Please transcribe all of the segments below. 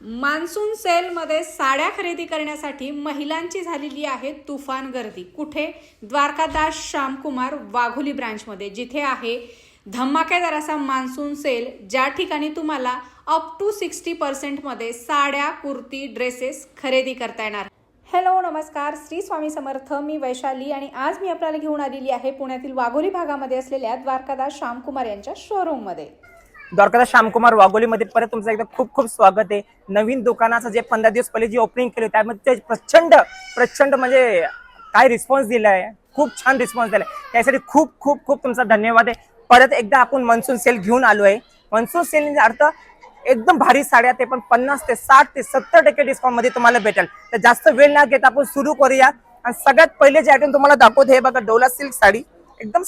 Monsoon सेलमध्ये साड्या खरेदी करण्यासाठी महिलांची झालेली आहे तुफान गर्दी. कुठे? द्वारकादास श्यामकुमार वाघोली ब्रांचमध्ये. जिथे आहे धमाकेदार असा मान्सून सेल ज्या ठिकाणी तुम्हाला अप टू सिक्स्टी पर्सेंटमध्ये साड्या कुर्ती ड्रेसेस खरेदी करता येणार. हॅलो नमस्कार. श्री स्वामी समर्थ. मी वैशाली आणि आज मी आपल्याला घेऊन आलेली आहे पुण्यातील वाघोली भागामध्ये असलेल्या द्वारकादास श्यामकुमार यांच्या शोरूममध्ये द्वारकादास श्यामकुमार वाघोलीमध्ये परत तुमचं एकदा खूप खूप स्वागत आहे. नवीन दुकानाचं जे पंधरा दिवस पहिले जी ओपनिंग केली त्यामध्ये ते प्रचंड प्रचंड म्हणजे काय रिस्पॉन्स दिलाय? खूप छान रिस्पॉन्स दिलाय. त्यासाठी खूप खूप खूप तुमचा धन्यवाद आहे. परत एकदा आपण मनसून सेल घेऊन आलो आहे. मनसून सेल अर्थ एकदम भारी साड्या ते पण पन्नास ते साठ ते सत्तर टक्के डिस्काउंटमध्ये तुम्हाला भेटेल. तर जास्त वेळ ना घेता आपण सुरू करूया. आणि सगळ्यात पहिले जे आयटम तुम्हाला दाखवत हे बघा डोला सिल्क साडी. एकदम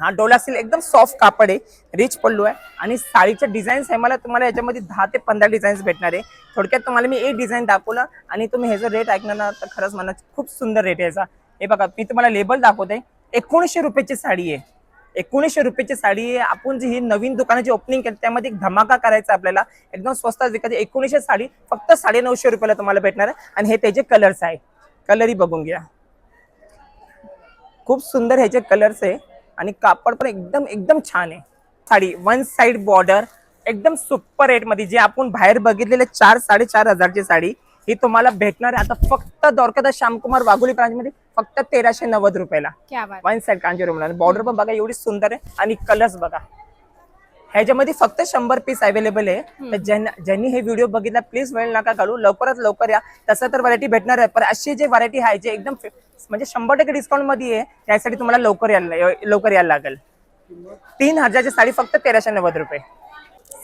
हा डोला सिल्क एकदम सॉफ्ट कापड आहे. रिच पल्लू आहे. आणि साडीच्या डिझाईन्स आहे मला तुम्हाला याच्यामध्ये दहा ते पंधरा डिझाईन्स भेटणार आहे. थोडक्यात तुम्हाला मी एक डिझाईन दाखवलं आणि तुम्ही ह्याचा रेट ऐकणार ना तर खरंच मला खूप सुंदर रेट आहे याचा. हे बघा मी तुम्हाला लेबल दाखवते. एकोणीसशे रुपयाची साडी आहे. एकोणीसशे रुपयाची साडी आहे. आपण जी ही नवीन दुकानाची ओपनिंग केली त्यामध्ये एक धमाका करायचा आपल्याला. एकदम स्वस्तात विकायची एकोणीसशे साडी फक्त साडे नऊशे रुपयाला तुम्हाला भेटणार आहे. आणि हे त्याचे कलर्स आहे. कलरही बघून घ्या. खूप सुंदर ह्याचे कलर्स आहे. आणि कापड पण एकदम एकदम छान आहे. साडी वन साइड बॉर्डर एकदम सुपर रेटमध्ये. जे आपण बाहेर बघितलेले चार साडेचार हजारची साडी ही तुम्हाला भेटणार आहे. आता फक्त द्वारकादास श्यामकुमार वाघोली ब्रांच मध्ये फक्त तेराशे नव्वद रुपयाला. वन साइड कांजीवरम बॉर्डर पण बघा एवढी सुंदर आहे. आणि कलर्स बघा. ह्याच्यामध्ये फक्त शंभर पीस अवेलेबल आहे. तर ज्यांना ज्यांनी हे व्हिडिओ बघितला प्लीज वेळ नका घालू. लवकरात लवकर या. तसं तर व्हरायटी भेटणार आहे. पण अशी जे व्हरायटी आहे जे एकदम म्हणजे शंभर टक्के डिस्काउंटमध्ये आहे त्यासाठी तुम्हाला लवकर यायला लवकर यायला लागेल. तीन हजारची साडी फक्त तेराशे नव्वद रुपये.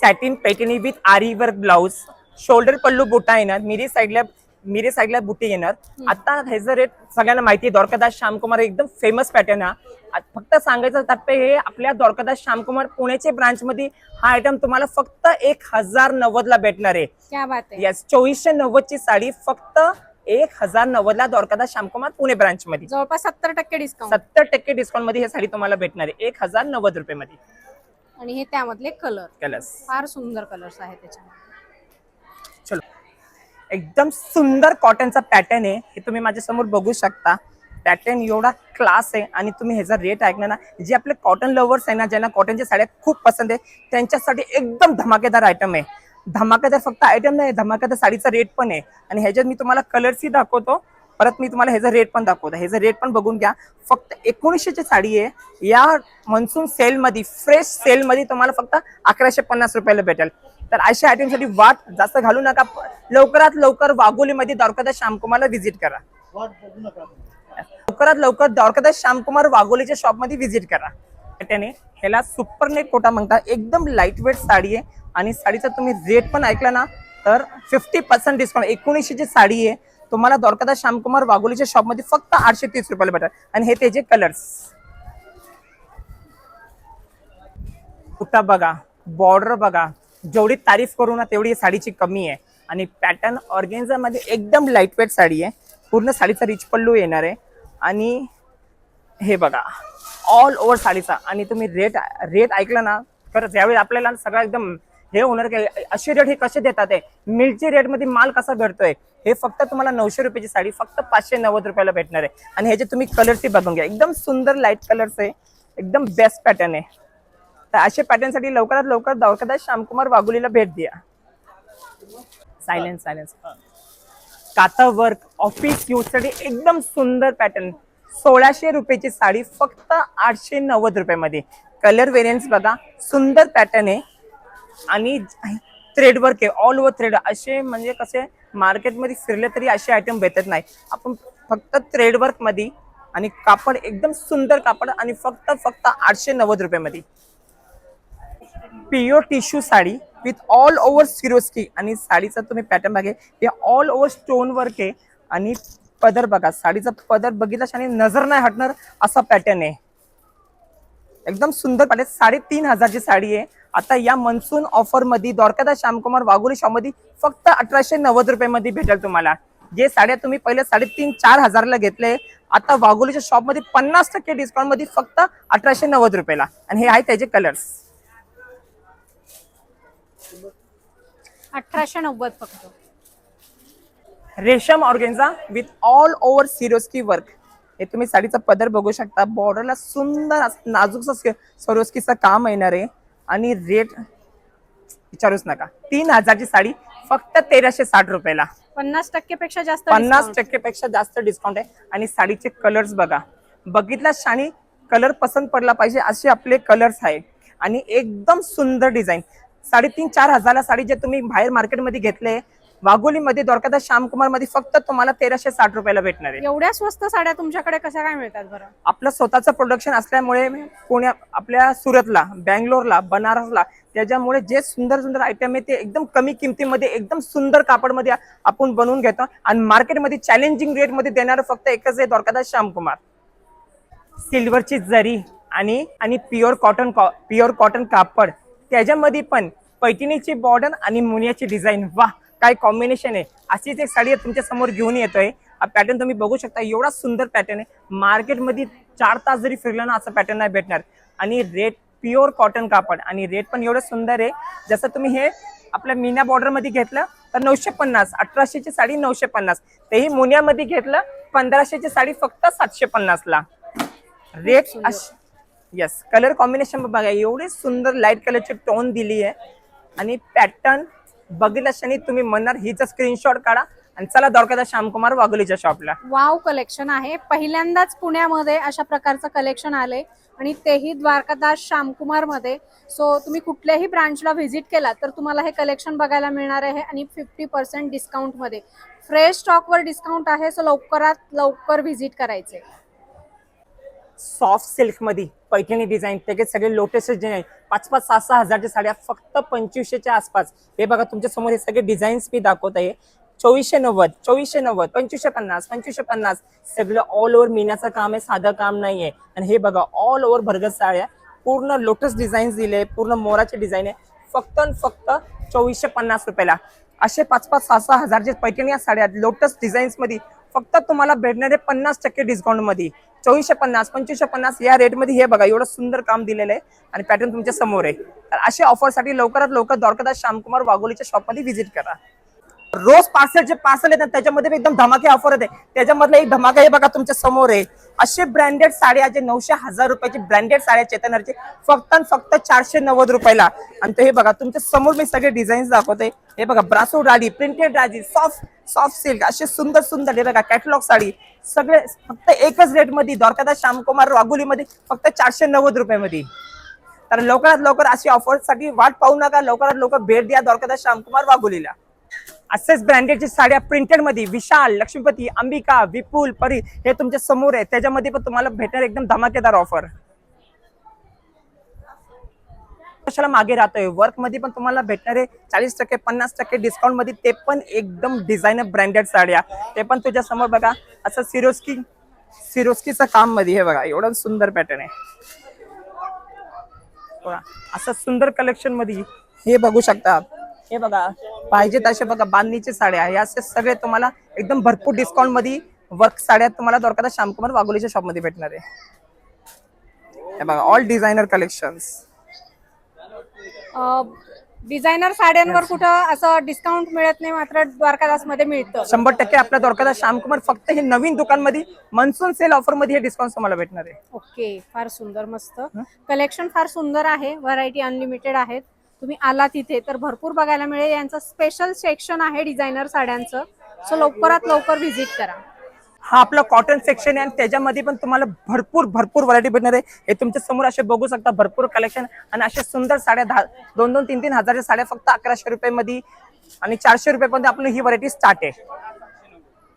Satin पेटिनी with aari work blouse shoulder pallu बुटा येणार मिरी साईडला मिरी साईडला बुटी येणार. आता ह्याचं रेट सगळ्यांना माहिती आहे द्वारकादास श्यामकुमार एकदम फेमस पॅटर्न हा फक्त सांगायचं तात्पर्य हे आपल्या द्वारकादास श्यामकुमार पुण्याचे ब्रांच मध्ये हा आयटम तुम्हाला फक्त एक हजार नव्वद ला भेटणार आहे. क्या बात आहे. येस चोवीसशे नव्वद ची साडी फक्त एक हजार नव्वद ला द्वारकादास श्यामकुमार पुणे ब्रांच मध्ये जवळपास सत्तर टक्के डिस्काउंट सत्तर टक्के डिस्काउंटमध्ये ही साडी तुम्हाला भेटणार आहे एक हजार नव्वद रुपये मध्ये आणि हे त्यामधले कलर कलर्स फार सुंदर कलर्स आहेत त्याच्यामध्ये. चलो. एकदम सुंदर कॉटनचा पॅटर्न आहे. हे तुम्ही माझ्यासमोर बघू शकता. पॅटर्न एवढा क्लास आहे आणि तुम्ही ह्याचा रेट ऐकणार ना. जे आपले कॉटन लवर्स आहे ना ज्यांना कॉटनच्या साड्या खूप पसंत आहे त्यांच्यासाठी एकदम धमाकेदार आयटम आहे. धमाकेदार फक्त आयटम नाही धमाकेदार साडीचा रेट पण आहे. आणि ह्याच्यात मी तुम्हाला कलर्सही दाखवतो. परत मी तुम्हाला ह्याचा रेट पण दाखवतो. ह्याचा रेट पण बघून घ्या. फक्त एकोणीसशेची साडी आहे. या मन्सून सेलमध्ये फ्रेश सेलमध्ये तुम्हाला फक्त अकराशे पन्नास रुपयाला भेटेल. तर अशा आयटमसाठी वाट जास्त घालू नका. लवकरात लवकर वाघोलीमध्ये द्वारकादास श्यामकुमारला व्हिजिट करा. लवकरात लवकर द्वारकादास श्यामकुमार वाघोलीच्या शॉपमध्ये व्हिजिट करा. त्याने ह्याला सुपर नेट कोटा म्हणतात एकदम लाइट वेट साडी आहे. आणि साडीचा तुम्ही रेट पण ऐकला ना तर फिफ्टी पर्सेंट डिस्काउंट एकोणीसशेची साडी आहे तुम्हाला द्वारकादास श्यामकुमार वाघोलीच्या शॉपमध्ये फक्त आठशे तीस रुपयाला भेटेल. आणि हे त्याचे कलर्स कुठं बघा बॉर्डर बघा जेवढी तारीफ करू ना तेवढी साडीची कमी आहे. आणि पॅटर्न ऑर्गेन्झामध्ये एकदम लाईटवेट साडी आहे. पूर्ण साडीचा रिच पल्लू येणार आहे. आणि हे बघा ऑल ओव्हर साडीचा. आणि तुम्ही रेट रेट ऐकलं ना खरंच यावेळी आपल्याला सगळं एकदम हे होणार की असे रेट हे कसे देतात आहे मिलची रेटमध्ये माल कसा भेटतोय हे फक्त तुम्हाला नऊशे रुपयाची साडी फक्त पाचशे नव्वद रुपयाला भेटणार आहे. आणि ह्याचे तुम्ही कलर्सही बघून घ्या एकदम सुंदर लाइट कलर्स आहे. एकदम बेस्ट पॅटर्न आहे. तर अशा पॅटर्नसाठी लवकरात लवकर द्वारकादास श्यामकुमार वागुलीला भेट द्या. सायलेन्स सायलेन्स काता वर्क ऑफिस यूजसाठी एकदम सुंदर पॅटर्न सोळाशे रुपयाची साडी फक्त आठशे नव्वद रुपयामध्ये. कलर वेरियन्स बघा सुंदर पॅटर्न आहे. आणि थ्रेड वर्क आहे ऑल ओव्हर थ्रेड असे म्हणजे कसे मार्केटमध्ये फिरले तरी असे आयटम भेटत नाही. आपण फक्त थ्रेड वर्कमध्ये आणि कापड एकदम सुंदर कापड आणि फक्त फक्त आठशे नव्वद रुपयामध्ये. Pure tissue sari with all over Swarovski आणि साडीचा तुम्ही पॅटर्न बघे हे ऑल ओव्हर स्टोन वर्क आहे. आणि पदर बघा साडीचा पदर बघितला आणि नजर नाही हटणार असा पॅटर्न आहे. एकदम सुंदर पॅटर्न साडेतीन हजारची साडी आहे. आता या मन्सून ऑफरमध्ये श्यामकुमार वाघोली शॉपमध्ये फक्त अठराशे नव्वद रुपयामध्ये भेटेल तुम्हाला. जे साड्या तुम्ही पहिले साडेतीन चार हजारला घेतले आता वाघोलीच्या शॉपमध्ये पन्नास टक्के डिस्काउंटमध्ये फक्त अठराशे नव्वद रुपयाला. आणि हे आहे त्याचे कलर्स अठराशे नव्वद फक्त. रेशम organza with all over Swarovski work हे तुम्ही साडीचा पदर बघू शकता. बॉर्डरला सुंदर असं नाजूकचं सरोस्कीचं काम येणार आहे. आणि रेट विचारूच नका. तीन हजारची साडी फक्त तेराशे साठ रुपयाला. पन्नास टक्केपेक्षा जास्त पन्नास. टक्केपेक्षा जास्त डिस्काउंट आहे. आणि साडीचे कलर्स बघा. बघितल्या शाणी कलर पसंत पडला पाहिजे असे आपले कलर्स आहे आणि एकदम सुंदर डिझाईन साडेतीन चार हजारला साडी जे तुम्ही बाहेर मार्केटमध्ये घेतले वाघोलीमध्ये द्वारकादास श्यामकुमारमध्ये फक्त तुम्हाला तेराशे साठ रुपयाला भेटणार आहे. एवढ्या स्वस्त साड्या तुमच्याकडे कशा काय मिळतात बरं? आपलं स्वतःचं प्रोडक्शन असल्यामुळे पुण्या आपल्या सुरतला बँगलोरला बनारसला त्याच्यामुळे जे सुंदर सुंदर आयटम आहे ते एकदम कमी किमतीमध्ये एकदम सुंदर कापडमध्ये आपण बनवून घेतो. आणि मार्केटमध्ये चॅलेंजिंग रेटमध्ये देणारं फक्त एकच आहे द्वारकादास श्यामकुमार. सिल्वरची जरी आणि आणि प्युअर कॉटन प्युअर कॉटन कापड त्याच्यामध्ये पण पैठणीची बॉर्डर आणि मुनियाची डिझाईन वा काय कॉम्बिनेशन आहे. अशीच एक साडी तुमच्यासमोर घेऊन येतोय. हा पॅटर्न तुम्ही बघू शकता. एवढा सुंदर पॅटर्न आहे. मार्केटमध्ये चार तास जरी फिरलं ना असं पॅटर्न नाही भेटणार. आणि रेट प्युअर कॉटन कापड. आणि रेट पण एवढं सुंदर आहे. जसं तुम्ही हे आपल्या मीना बॉर्डरमध्ये घेतलं तर नऊशे पन्नास अठराशेची साडी नऊशे पन्नास. तेही मुनियामध्ये घेतलं पंधराशेची साडी फक्त सातशे पन्नासला. रेट येस कलर कॉम्बिनेशन बघा एवढे सुंदर लाइट कलरची टोन दिली आहे. आणि पॅटर्न बघितल्या क्षणी तुम्ही म्हणणार हिचा स्क्रीनशॉट काढा आणि चला द्वारकादा श्यामकुमार वाघोलीच्या शॉपला वाव कलेक्शन आहे. पहिल्यांदाच पुण्यामध्ये अशा प्रकारचं कलेक्शन आले आणि तेही द्वारकादास श्यामकुमारमध्ये सो तुम्ही कुठल्याही ब्रांचला व्हिजिट केला तर तुम्हाला हे कलेक्शन बघायला मिळणार आहे आणि फिफ्टी पर्सेंट डिस्काउंटमध्ये. फ्रेश स्टॉकवर डिस्काउंट आहे सो लवकरात लवकर व्हिजिट करायचे. सॉफ्ट सिल्कमध्ये पैठणी डिझाईन त्याचे सगळे लोटस डिझाईन पाच पाच सहा सहा हजारच्या साड्या फक्त पंचवीसशेच्या आसपास. हे बघा तुमच्यासमोर हे सगळे डिझाईन्स मी दाखवत आहे. चोवीसशे नव्वद चोवीसशे नव्वद पंचवीसशे पन्नास पंचवीसशे पन्नास. सगळं ऑल ओव्हर मिनाचं काम आहे साधं काम नाही आहे आणि हे बघा ऑल ओव्हर भरगत साड्या. पूर्ण लोटस डिझाईन्स दिले पूर्ण मोराचे डिझाईन आहे. फक्त आणि फक्त चोवीसशे पन्नास रुपयाला. असे पाच पाच सहा सहा हजारचे पैठणी या साड्या लोटस डिझाईन्समध्ये फक्त तुम्हाला भेटणारे पन्नास टक्के डिस्काउंटमध्ये. चोवीसशे पन्नास पंचवीसशे पन्नास या रेटमध्ये हे बघा एवढं सुंदर काम दिलेलं आहे आणि पॅटर्न तुमच्यासमोर आहे. तर अशा ऑफरसाठी लवकरात लवकर द्वारकादास श्यामकुमार वाघोलीच्या शॉपमध्ये व्हिजिट करा. रोज पार्सल जे पार्सल येतात त्याच्यामध्ये एकदम धमाके ऑफर येते. त्याच्यामधलं एक धमाका हे बघा तुमच्यासमोर आहे. असे ब्रँडेड साड्या जे नऊशे हजार रुपयाची ब्रँडेड साड्या चेतनरचे. फक्त फक्त चारशे नव्वद रुपयाला. आणि ते हे बघा तुमच्यासमोर मी सगळे डिझाईन्स दाखवते. हे बघा ब्रासो राडी प्रिंटेड राडी सॉफ्ट सॉफ्ट सिल्क असे सुंदर सुंदर हे बघा कॅटलॉग साडी. सगळे फक्त एकच रेटमध्ये द्वारकादास श्यामकुमार वाघोलीमध्ये फक्त चारशे नव्वद रुपयामध्ये. तर लवकरात लवकर अशी ऑफरसाठी वाट पाहू नका. लवकरात लवकर भेट द्या द्वारकादास श्यामकुमार वाघोलीला असेच ब्रँडेडच्या साड्या प्रिंटेडमध्ये विशाल लक्ष्मीपती अंबिका विपुल परी हे तुमच्यासमोर आहे. त्याच्यामध्ये पण तुम्हाला भेटणार एकदम धमाकेदार ऑफर कशाला मागे राहतोय? वर्कमध्ये पण तुम्हाला भेटणारे चाळीस टक्के पन्नास टक्के डिस्काउंटमध्ये ते पण एकदम डिझायनर ब्रँडेड साड्या. ते पण तुझ्या समोर बघा. असं सिरोस्की सिरोस्कीचं काममध्ये हे बघा. एवढं सुंदर पॅटर्न आहे. असं सुंदर कलेक्शनमध्ये हे बघू शकता. हे बघा पाहिजे तसे बघा बांधणीचे साड्या हे असे सगळे तुम्हाला एकदम भरपूर डिस्काउंटमध्ये वर्क साड्या तुम्हाला द्वारकादा श्यामकुमार वाघोलीच्या शॉपमध्ये भेटणार आहे. हे बघा ऑल डिझायनर कलेक्शन्स डिझायनर साड्यांवर कुठं असं डिस्काउंट मिळत नाही मात्र द्वारकादासमध्ये मिळतं. शंभर टक्के आपल्या द्वारकादा श्यामकुमार फक्त हे नवीन दुकानमध्ये मनसून सेल ऑफरमध्ये हे डिस्काउंट तुम्हाला भेटणार आहे. ओके फार सुंदर मस्त. कलेक्शन फार सुंदर आहे व्हरायटी अनलिमिटेड आहेत. तुम्ही आला तिथे तर भरपूर बघायला मिळेल. यांचं स्पेशल सेक्शन आहे डिझायनर साड्यांचं. सो लवकरात लवकर व्हिजिट करा. हा आपला कॉटन सेक्शन आहे आणि त्याच्यामध्ये पण तुम्हाला भरपूर भरपूर व्हरायटी भेटणार आहे. हे तुमच्यासमोर असे बघू शकता भरपूर कलेक्शन आणि अशा सुंदर साड्या दहा दोन दोन तीन तीन हजारच्या साड्या फक्त अकराशे रुपये मध्ये आणि चारशे रुपयापर्यंत आपली ही व्हरायटी स्टार्ट आहे.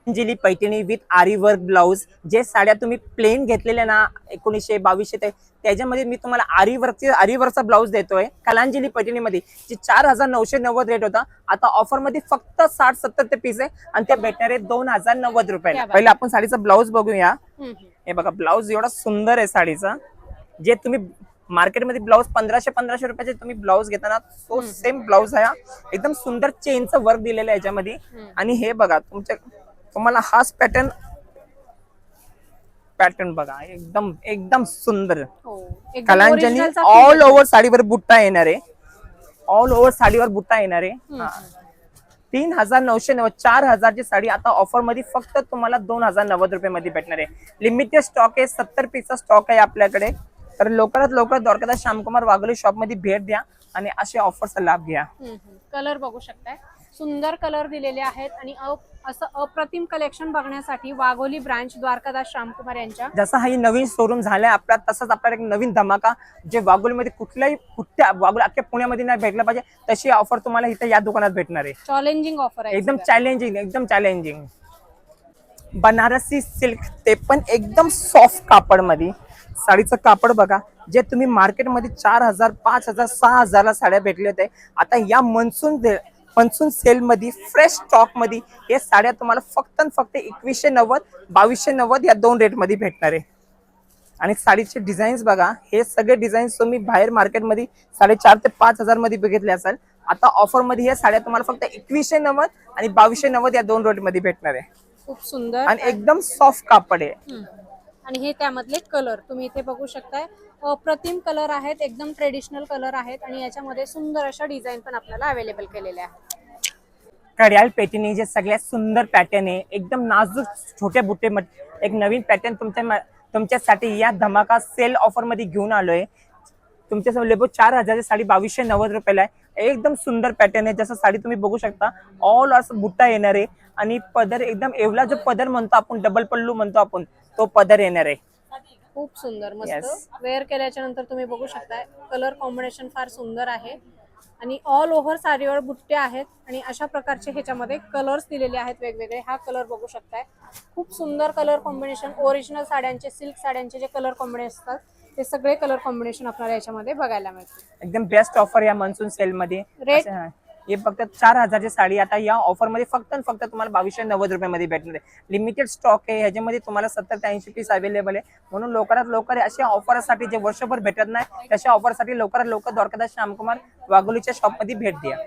Anjali Paithani with aari work blouse जे साड्या तुम्ही प्लेन घेतलेल्या ना एकोणीसशे बावीसशे ते त्याच्यामध्ये मी तुम्हाला आरी वर्कचे आरी वर्कचा ब्लाऊज देतोय. कलांजली पैठणीमध्ये जी चार हजार नऊशे नव्वद रेट होता आता ऑफरमध्ये फक्त साठ सत्तर ते पीस आहे. आणि ते भेटणार आहे दोन हजार नव्वद रुपयाला. बात. पहिले आपण साडीचा ब्लाऊज बघूया. हे बघा ब्लाऊज एवढा सुंदर आहे साडीचा. जे तुम्ही मार्केटमध्ये ब्लाऊज पंधराशे पंधराशे रुपयाचे तुम्ही ब्लाऊज घेताना तो सेम ब्लाऊज आहे. हा. एकदम सुंदर चेनचं वर्क दिलेलं आहे याच्यामध्ये. आणि हे बघा तुमच्या तुम्हाला हाच पॅटर्न पॅटर्न बघा. एकदम एकदम सुंदर. कलांजली ऑल. ओव्हर साडीवर बुट्टा येणार आहे. ऑल ओव्हर साडीवर बुट्टा येणार आहे. तीन हजार नऊशे नव्वद चार हजारची साडी आता ऑफरमध्ये फक्त तुम्हाला दोन हजार नव्वद रुपये मध्ये भेटणार आहे. लिमिटेड स्टॉक आहे सत्तर पीसचा स्टॉक आहे आपल्याकडे. तर लवकरात लवकर द्वारकादास श्यामकुमार वाघोली शॉपमध्ये भेट द्या आणि असे ऑफरचा लाभ घ्या. कलर बघू शकताय. सुंदर कलर दिलेले आहेत आणि अ- असं अप्रतिम कलेक्शन बघण्यासाठी वाघोली ब्रांच द्वारकादास श्यामकुमार यांच्या. जसा हा नवीन शोरूम झालाय आपला तसंच आपल्याला एक नवीन धमाका जे वाघोलीमध्ये कुठल्याही कुठल्या वाघोली अख्ख्या पुण्यामध्ये नाही भेटलं पाहिजे तशी ऑफर तुम्हाला इथे या दुकानात भेटणार आहे. चॅलेंजिंग ऑफर आहे. एकदम चॅलेंजिंग एकदम चॅलेंजिंग बनारसी सिल्क ते पण एकदम सॉफ्ट कापडमध्ये साडीचं कापड बघा जे तुम्ही मार्केटमध्ये चार हजार पाच हजार सहा हजारला साड्या भेटले होते आता या मनसून मनसून सेल मध्ये फ्रेश स्टॉकमध्ये हे साड्या तुम्हाला फक्त आणि फक्त एकवीसशे नव्वद बावीसशे नव्वद या दोन रेटमध्ये भेटणार. आहे आणि साडीचे डिझाईन्स बघा हे सगळे डिझाईन्स तुम्ही बाहेर मार्केटमध्ये साडेचार ते पाच हजारमध्ये बघितले असाल आता ऑफरमध्ये हे साड्या तुम्हाला फक्त एकवीसशे नव्वद आणि बावीसशे नव्वद या दोन रेटमध्ये भेटणार. आहे खूप सुंदर. आणि एकदम सॉफ्ट कापड आहे. आणि हे त्यामधले कलर तुम्ही इथे बघू शकताय. अप्रतिम कलर आहेत एकदम ट्रेडिशनल कलर आहेत आणि याच्यामध्ये सुंदर अशा डिझाईन पण आपल्याला अवेलेबल केलेल्या आहेत. कड्याल पेटीने जे सगळ्यात सुंदर पॅटर्न आहे एकदम नाजूक छोटे बुट्टे एक नवीन पॅटर्न तुमच्या तुमच्यासाठी या धमाका सेल ऑफरमध्ये घेऊन आलोय. तुमच्यासमोर लेबो चार हजारची साडी बावीसशे नव्वद रुपयाला आहे. एकदम सुंदर पॅटर्न आहे. जसं साडी तुम्ही बघू शकता ऑल असं बुट्टा येणार आहे. आणि पदर एकदम एवढा जो पदर म्हणतो आपण डबल पल्लू म्हणतो आपण तो पदर येणार आहे. खूप सुंदर. मस्त. वेअर केल्याच्यानंतर तुम्ही बघू शकताय कलर कॉम्बिनेशन फार सुंदर आहे. आणि ऑल ओव्हर साडीवर बुट्टे आहेत आणि अशा प्रकारचे ह्याच्यामध्ये कलर्स दिलेले आहेत वेगवेगळे. हा कलर बघू शकताय. खूप सुंदर कलर कॉम्बिनेशन ओरिजिनल साड्यांचे सिल्क साड्यांचे जे कलर कॉम्बिनेशन असतात ते सगळे कलर कॉम्बिनेशन आपल्याला याच्यामध्ये बघायला मिळतील. एकदम बेस्ट ऑफर या मनसून सेल मध्ये? असं- हे. फक्त चार हजारची साडी. आता या ऑफरमध्ये फक्त आणि फक्त तुम्हाला बावीसशे नव्वद रुपयामध्ये भेटणार आहे. लिमिटेड स्टॉक आहे. ह्याच्यामध्ये तुम्हाला सत्तर ते ऐंशी पीस अवेलेबल आहे. म्हणून लवकरात लवकर अशा ऑफरसाठी जे वर्षभर भेटत नाही तशा ऑफरसाठी लवकरात लवकर द्वारकादास श्यामकुमार वाघोलीच्या शॉपमध्ये भेट द्या.